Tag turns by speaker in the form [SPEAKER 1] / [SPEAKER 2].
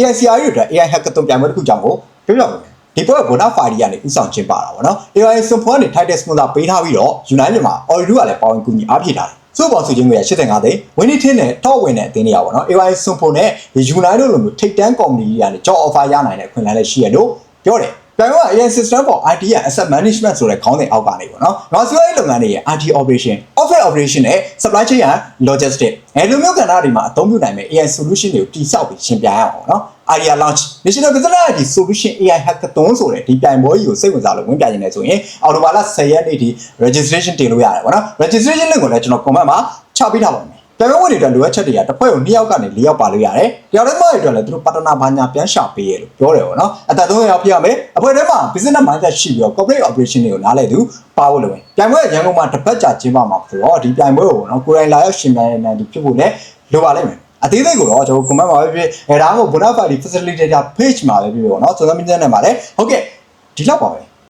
[SPEAKER 1] AICR တွေအတွက် AI hackathon ပြိုင်ပွဲတစ်ခုကြောင့်ကိုပြောပြပါမယ်ဒီပွဲက Bonafide ကနေဥဆောင်ကျင်းပတာပေါ့နော် AI စွန်ဖွန်ကနေ title sponsor ပေးထားပြီးတော့ United မှာ Oridu ကလည်းပါဝင်ကူညီအားဖြည့်ထားတယ်စုပေါင်းစုချင်းငွေရ85သိန်းဝင်းနီထင်းနဲ့ top ဝင်တဲ့အသင်းတွေရပါတော့ AI စွန်ဖွန်နဲ့ဒီ United လိုမျိုးထိပ်တန်း company တွေကနေ job offer ရနိုင်တဲ့အခွင့်အလမ်းလည်းရှိရလို့ပြောတယ်ပြိုင်ပွဲက AI system for IT and asset management ဆိုတဲ့ခေါင်းစဉ်အောက်ကနေပေါ့နော်။နောက်စီးပွားရေးလုပ်ငန်းတွေရဲ့ IT operation, office operation နဲ့ supply chain and logistics အဲလိုမျိုးကဏ္ဍတွေမှာအသုံးပြုနိုင်မယ့် AI solution တွေကိုတိစောက်ပြီးရှင်းပြရအောင်ပေါ့နော်။ Idea launch National Business IT Solution AI Hackathon ဆိုတဲ့ဒီပြိုင်ပွဲကြီးကိုစိတ်ဝင်စားလို့ဝင်ပြနေတယ်ဆိုရင်အော်တိုဘာလ10ရက်နေ့ဒီ registration တင်လို့ရတယ်ပေါ့နော် registration link ကိုလည်းကျွန်တော် comment မှာချပေးထားပါမယ် ပြိုင်ပွဲဝင်တွေအတွက်လိုအပ်ချက်တွေကတစ်ဖွဲ့ကို2ယောက်ကနေ4ယောက်ပါလို့ရတယ်။တရားလုံးမတွေအတွက်လည်းသူတို့ပါတနာဘာညာပြန်ရှာပေးရလို့ပြောတယ်ပေါ့နော်။အသက်3ယောက်ပြရမယ်။အဖွဲ့ထဲမှာ business mindset ရှိပြီးတော့ corporate operation တွေကိုနားလည်သူပါဖို့လိုတယ်။ပြိုင်ပွဲရန်ကုန်မှာတစ်ပတ်ကြာကျင်းပမှာဆိုတော့ဒီပြိုင်ပွဲကိုနော်ကိုယ်တိုင်လာရောက်ရှင်ပြိုင်နိုင်သူဖြစ်ဖို့လည်းလိုပါလိမ့်မယ်။အသေးစိတ်ကိုတော့ကျွန်တော် comment မှာပဲဖြစ်အဲဒါမှမဟုတ် Bonafide facilitator page မှာပဲဖြစ်ဖြစ်ပေါ့နော်။ဆိုတော့မြင်တဲ့နေမှာလည်းဟုတ်ကဲ့ဒီလောက်ပါပဲ